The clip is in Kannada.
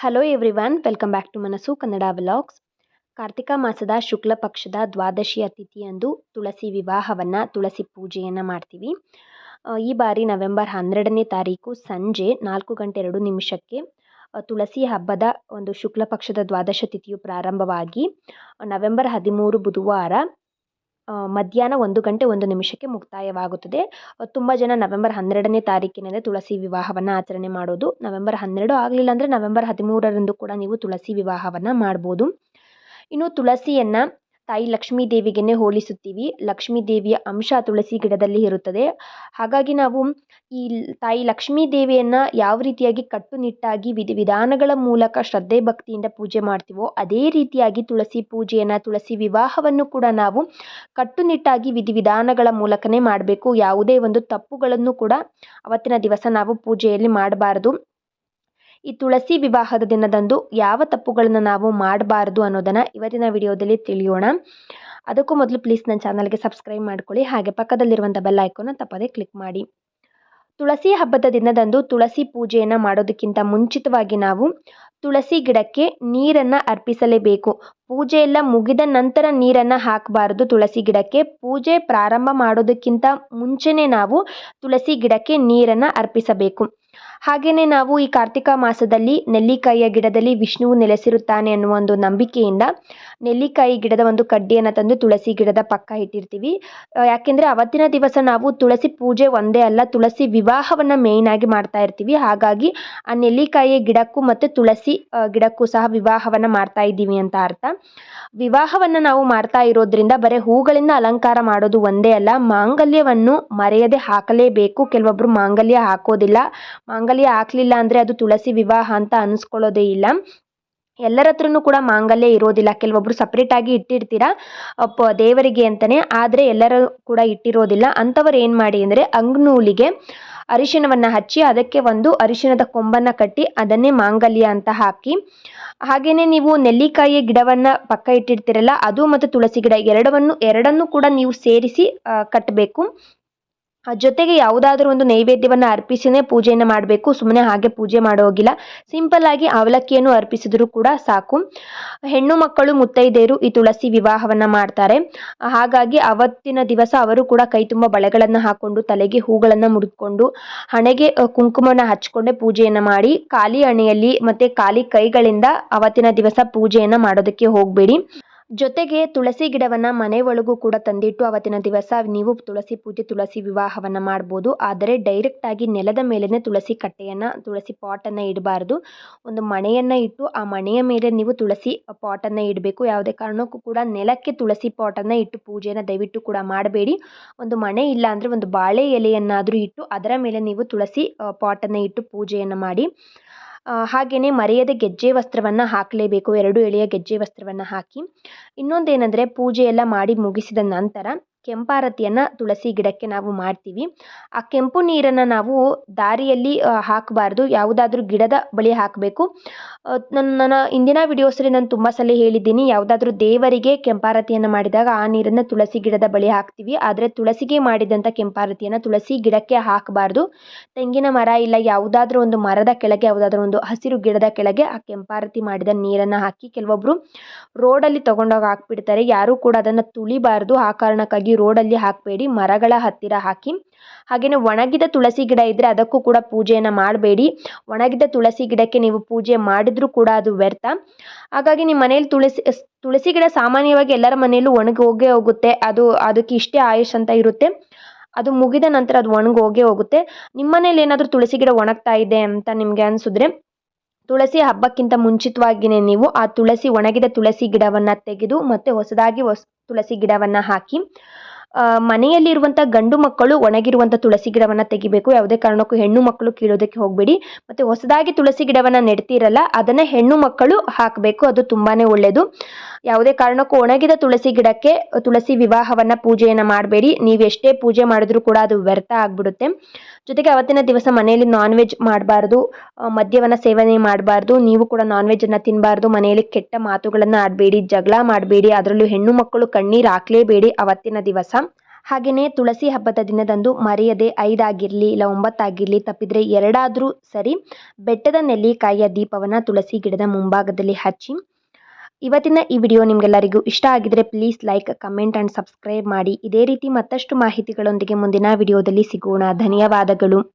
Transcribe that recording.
Hello everyone welcome back to Manassu Kannada vlogs Kartika ಮಾಸದ ಶುಕ್ಲ ಪಕ್ಷದ ದ್ವಾದಶಿ ಅತಿಥಿಯಂದು ತುಳಸಿ ವಿವಾಹವನ್ನು ತುಳಸಿ ಪೂಜೆಯನ್ನು ಮಾಡ್ತೀವಿ ಈ ಬಾರಿ ನವೆಂಬರ್ ಹನ್ನೆರಡನೇ ತಾರೀಕು ಸಂಜೆ ನಾಲ್ಕು ಗಂಟೆ ಎರಡು ನಿಮಿಷಕ್ಕೆ ತುಳಸಿ ಹಬ್ಬದ ಒಂದು ಶುಕ್ಲ ಪಕ್ಷದ ದ್ವಾದಶ ತಿಥಿಯು ಪ್ರಾರಂಭವಾಗಿ ನವೆಂಬರ್ ಹದಿಮೂರು ಬುಧವಾರ ಮಧ್ಯಾಹ್ನ ಒಂದು ಗಂಟೆ ಒಂದು ನಿಮಿಷಕ್ಕೆ ಮುಕ್ತಾಯವಾಗುತ್ತದೆ. ತುಂಬ ಜನ ನವೆಂಬರ್ ಹನ್ನೆರಡನೇ ತಾರೀಕಿನಂದೇ ತುಳಸಿ ವಿವಾಹವನ್ನು ಆಚರಣೆ ಮಾಡೋದು. ನವೆಂಬರ್ ಹನ್ನೆರಡು ಆಗಲಿಲ್ಲ ಅಂದರೆ ನವೆಂಬರ್ ಹದಿಮೂರರಂದು ಕೂಡ ನೀವು ತುಳಸಿ ವಿವಾಹವನ್ನು ಮಾಡ್ಬೋದು. ಇನ್ನು ತುಳಸಿಯನ್ನು ತಾಯಿ ಲಕ್ಷ್ಮೀ ದೇವಿಗೆನೇ ಹೋಲಿಸುತ್ತೀವಿ. ಲಕ್ಷ್ಮೀ ದೇವಿಯ ಅಂಶ ತುಳಸಿ ಗಿಡದಲ್ಲಿ ಇರುತ್ತದೆ. ಹಾಗಾಗಿ ನಾವು ಈ ತಾಯಿ ಲಕ್ಷ್ಮೀ ದೇವಿಯನ್ನು ಯಾವ ರೀತಿಯಾಗಿ ಕಟ್ಟುನಿಟ್ಟಾಗಿ ವಿಧಿ ವಿಧಾನಗಳ ಮೂಲಕ ಶ್ರದ್ಧೆ ಭಕ್ತಿಯಿಂದ ಪೂಜೆ ಮಾಡ್ತೀವೋ ಅದೇ ರೀತಿಯಾಗಿ ತುಳಸಿ ಪೂಜೆಯನ್ನು, ತುಳಸಿ ವಿವಾಹವನ್ನು ಕೂಡ ನಾವು ಕಟ್ಟುನಿಟ್ಟಾಗಿ ವಿಧಿ ವಿಧಾನಗಳ ಮೂಲಕನೇ ಮಾಡಬೇಕು. ಯಾವುದೇ ಒಂದು ತಪ್ಪುಗಳನ್ನು ಕೂಡ ಅವತ್ತಿನ ದಿವಸ ನಾವು ಪೂಜೆಯಲ್ಲಿ ಮಾಡಬಾರದು. ಈ ತುಳಸಿ ವಿವಾಹದ ದಿನದಂದು ಯಾವ ತಪ್ಪುಗಳನ್ನು ನಾವು ಮಾಡಬಾರ್ದು ಅನ್ನೋದನ್ನು ಇವತ್ತಿನ ವಿಡಿಯೋದಲ್ಲಿ ತಿಳಿಯೋಣ. ಅದಕ್ಕೂ ಮೊದಲು ಪ್ಲೀಸ್ ನನ್ನ ಚಾನಲ್ಗೆ ಸಬ್ಸ್ಕ್ರೈಬ್ ಮಾಡ್ಕೊಳ್ಳಿ. ಹಾಗೆ ಪಕ್ಕದಲ್ಲಿರುವಂಥ ಬೆಲ್ ಐಕೋನ ತಪ್ಪದೇ ಕ್ಲಿಕ್ ಮಾಡಿ. ತುಳಸಿ ಹಬ್ಬದ ದಿನದಂದು ತುಳಸಿ ಪೂಜೆಯನ್ನು ಮಾಡೋದಕ್ಕಿಂತ ಮುಂಚಿತವಾಗಿ ನಾವು ತುಳಸಿ ಗಿಡಕ್ಕೆ ನೀರನ್ನು ಅರ್ಪಿಸಲೇಬೇಕು. ಪೂಜೆ ಎಲ್ಲ ಮುಗಿದ ನಂತರ ನೀರನ್ನು ಹಾಕಬಾರದು ತುಳಸಿ ಗಿಡಕ್ಕೆ. ಪೂಜೆ ಪ್ರಾರಂಭ ಮಾಡೋದಕ್ಕಿಂತ ಮುಂಚೆನೇ ನಾವು ತುಳಸಿ ಗಿಡಕ್ಕೆ ನೀರನ್ನು ಅರ್ಪಿಸಬೇಕು. ಹಾಗೆಯೇ ನಾವು ಈ ಕಾರ್ತಿಕ ಮಾಸದಲ್ಲಿ ನೆಲ್ಲಿಕಾಯಿಯ ಗಿಡದಲ್ಲಿ ವಿಷ್ಣುವು ನೆಲೆಸಿರುತ್ತಾನೆ ಅನ್ನುವ ಒಂದು ನಂಬಿಕೆಯಿಂದ ನೆಲ್ಲಿಕಾಯಿ ಗಿಡದ ಒಂದು ಕಡ್ಡಿಯನ್ನು ತಂದು ತುಳಸಿ ಗಿಡದ ಪಕ್ಕ ಇಟ್ಟಿರ್ತೀವಿ. ಯಾಕೆಂದರೆ ಅವತ್ತಿನ ದಿವಸ ನಾವು ತುಳಸಿ ಪೂಜೆ ಒಂದೇ ಅಲ್ಲ, ತುಳಸಿ ವಿವಾಹವನ್ನು ಮೇಯ್ನಾಗಿ ಮಾಡ್ತಾ ಇರ್ತೀವಿ. ಹಾಗಾಗಿ ಆ ನೆಲ್ಲಿಕಾಯಿಯ ಗಿಡಕ್ಕೂ ಮತ್ತು ತುಳಸಿ ಗಿಡಕ್ಕೂ ಸಹ ವಿವಾಹವನ್ನು ಮಾಡ್ತಾ ಇದ್ದೀವಿ ಅಂತ ಅರ್ಥ. ವಿವಾಹವನ್ನು ನಾವು ಮಾಡ್ತಾ ಇರೋದ್ರಿಂದ ಬರೀ ಹೂಗಳಿಂದ ಅಲಂಕಾರ ಮಾಡೋದು ಒಂದೇ ಅಲ್ಲ, ಮಾಂಗಲ್ಯವನ್ನು ಮರೆಯದೆ ಹಾಕಲೇಬೇಕು. ಕೆಲವೊಬ್ಬರು ಮಾಂಗಲ್ಯ ಹಾಕೋದಿಲ್ಲ ಮಾಂಗಲ್ಯ ಹಾಕಲಿಲ್ಲ ಅಂದರೆ ಅದು ತುಳಸಿ ವಿವಾಹ ಅಂತ ಅನಿಸ್ಕೊಳ್ಳೋದೇ ಇಲ್ಲ. ಎಲ್ಲರ ಹತ್ರನೂ ಕೂಡ ಮಾಂಗಲ್ಯ ಇರೋದಿಲ್ಲ. ಕೆಲವೊಬ್ಬರು ಸಪ್ರೇಟಾಗಿ ಇಟ್ಟಿರ್ತೀರ? ಅಪ್ಪ, ದೇವರಿಗೆ ಅಂತಲೇ ಆದರೆ ಎಲ್ಲರೂ ಕೂಡ ಇಟ್ಟಿರೋದಿಲ್ಲ. ಅಂಥವ್ರು ಏನು ಮಾಡಿ ಅಂದರೆ ಅಂಗ್ನೂಲಿಗೆ ಅರಿಶಿಣವನ್ನು ಹಚ್ಚಿ ಅದಕ್ಕೆ ಒಂದು ಅರಿಶಿಣದ ಕೊಂಬನ್ನು ಕಟ್ಟಿ ಅದನ್ನೇ ಮಾಂಗಲ್ಯ ಅಂತ ಹಾಕಿ. ಹಾಗೆಯೇ ನೀವು ನೆಲ್ಲಿಕಾಯಿಯ ಗಿಡವನ್ನು ಪಕ್ಕ ಇಟ್ಟಿರ್ತೀರಲ್ಲ, ಅದು ಮತ್ತು ತುಳಸಿ ಗಿಡ ಎರಡವನ್ನು, ಎರಡನ್ನು ಕೂಡ ನೀವು ಸೇರಿಸಿ ಕಟ್ಟಬೇಕು ಜೊತೆಗೆ ಯಾವುದಾದ್ರೂ ಒಂದು ನೈವೇದ್ಯವನ್ನು ಅರ್ಪಿಸಿನೇ ಪೂಜೆಯನ್ನು ಮಾಡಬೇಕು. ಸುಮ್ಮನೆ ಹಾಗೆ ಪೂಜೆ ಮಾಡೋ ಹೋಗಿಲ್ಲ. ಸಿಂಪಲ್ ಆಗಿ ಅವಲಕ್ಕಿಯನ್ನು ಅರ್ಪಿಸಿದರೂ ಕೂಡ ಸಾಕು. ಹೆಣ್ಣು ಮಕ್ಕಳು ಮುತ್ತೈದೆಯರು ಈ ತುಳಸಿ ವಿವಾಹವನ್ನು ಮಾಡ್ತಾರೆ. ಹಾಗಾಗಿ ಅವತ್ತಿನ ದಿವಸ ಅವರು ಕೂಡ ಕೈ ತುಂಬ ಬಳೆಗಳನ್ನು ಹಾಕೊಂಡು ತಲೆಗೆ ಹೂಗಳನ್ನು ಮುಡಿದುಕೊಂಡು, ಹಣೆಗೆ ಕುಂಕುಮನ ಹಚ್ಕೊಂಡೇ ಪೂಜೆಯನ್ನು ಮಾಡಿ, ಖಾಲಿ ಹಣೆಯಲ್ಲಿ ಮತ್ತು ಖಾಲಿ ಕೈಗಳಿಂದ ಅವತ್ತಿನ ದಿವಸ ಪೂಜೆಯನ್ನು ಮಾಡೋದಕ್ಕೆ ಹೋಗಬೇಡಿ. ಜೊತೆಗೆ ತುಳಸಿ ಗಿಡವನ್ನು ಮನೆ ಒಳಗೂ ಕೂಡ ತಂದಿಟ್ಟು ಅವತ್ತಿನ ದಿವಸ ನೀವು ತುಳಸಿ ಪೂಜೆ, ತುಳಸಿ ವಿವಾಹವನ್ನು ಮಾಡ್ಬೋದು. ಆದರೆ ಡೈರೆಕ್ಟಾಗಿ ನೆಲದ ಮೇಲೇನೆ ತುಳಸಿ ಕಟ್ಟೆಯನ್ನು, ತುಳಸಿ ಪಾಟನ್ನು ಇಡಬಾರ್ದು. ಒಂದು ಮಣೆಯನ್ನು ಇಟ್ಟು ಆ ಮಣೆಯ ಮೇಲೆ ನೀವು ತುಳಸಿ ಪಾಟನ್ನು ಇಡಬೇಕು. ಯಾವುದೇ ಕಾರಣಕ್ಕೂ ಕೂಡ ನೆಲಕ್ಕೆ ತುಳಸಿ ಪಾಟನ್ನು ಇಟ್ಟು ಪೂಜೆಯನ್ನು ದಯವಿಟ್ಟು ಕೂಡ ಮಾಡಬೇಡಿ. ಒಂದು ಮಣೆ ಇಲ್ಲ ಅಂದ್ರೆ ಒಂದು ಬಾಳೆ ಎಲೆಯನ್ನಾದರೂ ಇಟ್ಟು ಅದರ ಮೇಲೆ ನೀವು ತುಳಸಿ ಪಾಟನ್ನು ಇಟ್ಟು ಪೂಜೆಯನ್ನು ಮಾಡಿ. ಹಾಗೆಯೇ ಮರೆಯದೆ ಗೆಜ್ಜೆ ವಸ್ತ್ರವನ್ನು ಹಾಕಲೇಬೇಕು, ಎರಡು ಎಳೆಯ ಗೆಜ್ಜೆ ವಸ್ತ್ರವನ್ನು ಹಾಕಿ. ಇನ್ನೊಂದೇನೆಂದರೆ ಪೂಜೆ ಎಲ್ಲ ಮಾಡಿ ಮುಗಿಸಿದ ನಂತರ ಕೆಂಪಾರತಿಯನ್ನು ತುಳಸಿ ಗಿಡಕ್ಕೆ ನಾವು ಮಾಡ್ತೀವಿ. ಆ ಕೆಂಪು ನೀರನ್ನು ನಾವು ದಾರಿಯಲ್ಲಿ ಹಾಕಬಾರ್ದು. ಯಾವುದಾದ್ರೂ ಗಿಡದ ಬಳಿ ಹಾಕಬೇಕು. ನನ್ನ ಹಿಂದಿನ ವಿಡಿಯೋಸಲ್ಲಿ ನಾನು ತುಂಬ ಸಲ ಹೇಳಿದ್ದೀನಿ, ಯಾವುದಾದ್ರೂ ದೇವರಿಗೆ ಕೆಂಪಾರತಿಯನ್ನು ಮಾಡಿದಾಗ ಆ ನೀರನ್ನು ತುಳಸಿ ಗಿಡದ ಬಳಿ ಹಾಕ್ತೀವಿ. ಆದರೆ ತುಳಸಿಗೆ ಮಾಡಿದಂಥ ಕೆಂಪಾರತಿಯನ್ನು ತುಳಸಿ ಗಿಡಕ್ಕೆ ಹಾಕಬಾರ್ದು. ತೆಂಗಿನ ಮರ ಇಲ್ಲ, ಯಾವುದಾದ್ರೂ ಒಂದು ಮರದ ಕೆಳಗೆ, ಯಾವುದಾದ್ರೂ ಒಂದು ಹಸಿರು ಗಿಡದ ಕೆಳಗೆ ಆ ಕೆಂಪಾರತಿ ಮಾಡಿದ ನೀರನ್ನು ಹಾಕಿ ಕೆಲವೊಬ್ಬರು ರೋಡಲ್ಲಿ ತಗೊಂಡೋಗಿ ಹಾಕ್ಬಿಡ್ತಾರೆ. ಯಾರು ಕೂಡ ಅದನ್ನು ತುಳಿಬಾರ್ದು. ಆ ಕಾರಣಕ್ಕಾಗಿ ರೋಡಲ್ಲಿ ಹಾಕಬೇಡಿ, ಮರಗಳ ಹತ್ತಿರ ಹಾಕಿ. ಹಾಗೆಯೇ ಒಣಗಿದ ತುಳಸಿ ಗಿಡ ಇದ್ದರೆ ಅದಕ್ಕೂ ಕೂಡ ಪೂಜೆಯನ್ನು ಮಾಡಬೇಡಿ. ಒಣಗಿದ ತುಳಸಿ ಗಿಡಕ್ಕೆ ನೀವು ಪೂಜೆ ಮಾಡಿದರೂ ಕೂಡ ಅದು ವ್ಯರ್ಥ. ಹಾಗಾಗಿ ನಿಮ್ಮ ಮನೇಲಿ ತುಳಸಿ ತುಳಸಿ ಗಿಡ ಸಾಮಾನ್ಯವಾಗಿ ಎಲ್ಲರ ಮನೆಯಲ್ಲೂ ಒಣಗಿ ಹೋಗೇ ಹೋಗುತ್ತೆ. ಅದು, ಅದಕ್ಕೆ ಇಷ್ಟೇ ಆಯುಷ್ ಅಂತ ಇರುತ್ತೆ. ಅದು ಮುಗಿದ ನಂತರ ಅದು ಒಣಗಿ ಹೋಗೇ ಹೋಗುತ್ತೆ. ನಿಮ್ಮ ಮನೇಲಿ ಏನಾದರೂ ತುಳಸಿ ಗಿಡ ಒಣಗ್ತಾ ಇದೆ ಅಂತ ನಿಮಗೆ ಅನಿಸಿದ್ರೆ ತುಳಸಿ ಹಬ್ಬಕ್ಕಿಂತ ಮುಂಚಿತವಾಗಿಯೇ ನೀವು ಆ ತುಳಸಿ, ಒಣಗಿದ ತುಳಸಿ ಗಿಡವನ್ನು ತೆಗೆದು ಮತ್ತೆ ಹೊಸದಾಗಿ ಹೊಸ, ತುಳಸಿ ಗಿಡವನ್ನು ಹಾಕಿ ಮನೆಯಲ್ಲಿರುವಂಥ ಗಂಡು ಮಕ್ಕಳು ಒಣಗಿರುವಂಥ ತುಳಸಿ ಗಿಡವನ್ನು ತೆಗಿಬೇಕು. ಯಾವುದೇ ಕಾರಣಕ್ಕೂ ಹೆಣ್ಣು ಮಕ್ಕಳು ಕೀಳೋದಕ್ಕೆ ಹೋಗಬೇಡಿ. ಮತ್ತು ಹೊಸದಾಗಿ ತುಳಸಿ ಗಿಡವನ್ನು ನೆಡ್ತಿರಲ್ಲ, ಅದನ್ನು ಹೆಣ್ಣು ಮಕ್ಕಳು ಹಾಕಬೇಕು. ಅದು ತುಂಬಾ ಒಳ್ಳೆಯದು ಯಾವುದೇ ಕಾರಣಕ್ಕೂ ಒಣಗಿದ ತುಳಸಿ ಗಿಡಕ್ಕೆ ತುಳಸಿ ವಿವಾಹವನ್ನು ಪೂಜೆಯನ್ನು ಮಾಡಬೇಡಿ. ನೀವು ಎಷ್ಟೇ ಪೂಜೆ ಮಾಡಿದ್ರೂ ಕೂಡ ಅದು ವ್ಯರ್ಥ ಆಗಿಬಿಡುತ್ತೆ. ಜೊತೆಗೆ ಅವತ್ತಿನ ದಿವಸ ಮನೆಯಲ್ಲಿ ನಾನ್ ವೆಜ್ ಮಾಡಬಾರ್ದು ಮದ್ಯವನ್ನು ಸೇವನೆ ಮಾಡಬಾರ್ದು, ನೀವು ಕೂಡ ನಾನ್ ವೆಜ್ಜನ್ನು ತಿನ್ನಬಾರ್ದು ಮನೆಯಲ್ಲಿ ಕೆಟ್ಟ ಮಾತುಗಳನ್ನು ಆಡಬೇಡಿ, ಜಗಳ ಮಾಡಬೇಡಿ, ಅದರಲ್ಲೂ ಹೆಣ್ಣು ಮಕ್ಕಳು ಕಣ್ಣೀರು ಹಾಕಲೇಬೇಡಿ ಅವತ್ತಿನ ದಿವಸ. ಹಾಗೆಯೇ ತುಳಸಿ ಹಬ್ಬದ ದಿನದಂದು ಮರೆಯದೆ ಐದಾಗಿರಲಿ, ಇಲ್ಲ ಒಂಬತ್ತಾಗಿರಲಿ, ತಪ್ಪಿದರೆ ಎರಡಾದರೂ ಸರಿ, ಬೆಟ್ಟದ ನೆಲ್ಲಿಕಾಯಿಯ ದೀಪವನ್ನು ತುಳಸಿ ಗಿಡದ ಮುಂಭಾಗದಲ್ಲಿ ಹಚ್ಚಿ ಇವತ್ತಿನ ಈ ವಿಡಿಯೋ ನಿಮಗೆಲ್ಲರಿಗೂ ಇಷ್ಟ ಆಗಿದ್ರೆ please like comment and subscribe ಮಾಡಿ. ಇದೇ ರೀತಿ ಮತ್ತಷ್ಟು ಮಾಹಿತಿಗಳೊಂದಿಗೆ ಮುಂದಿನ ವಿಡಿಯೋದಲ್ಲಿ ಸಿಗೋಣ. ಧನ್ಯವಾದಗಳು.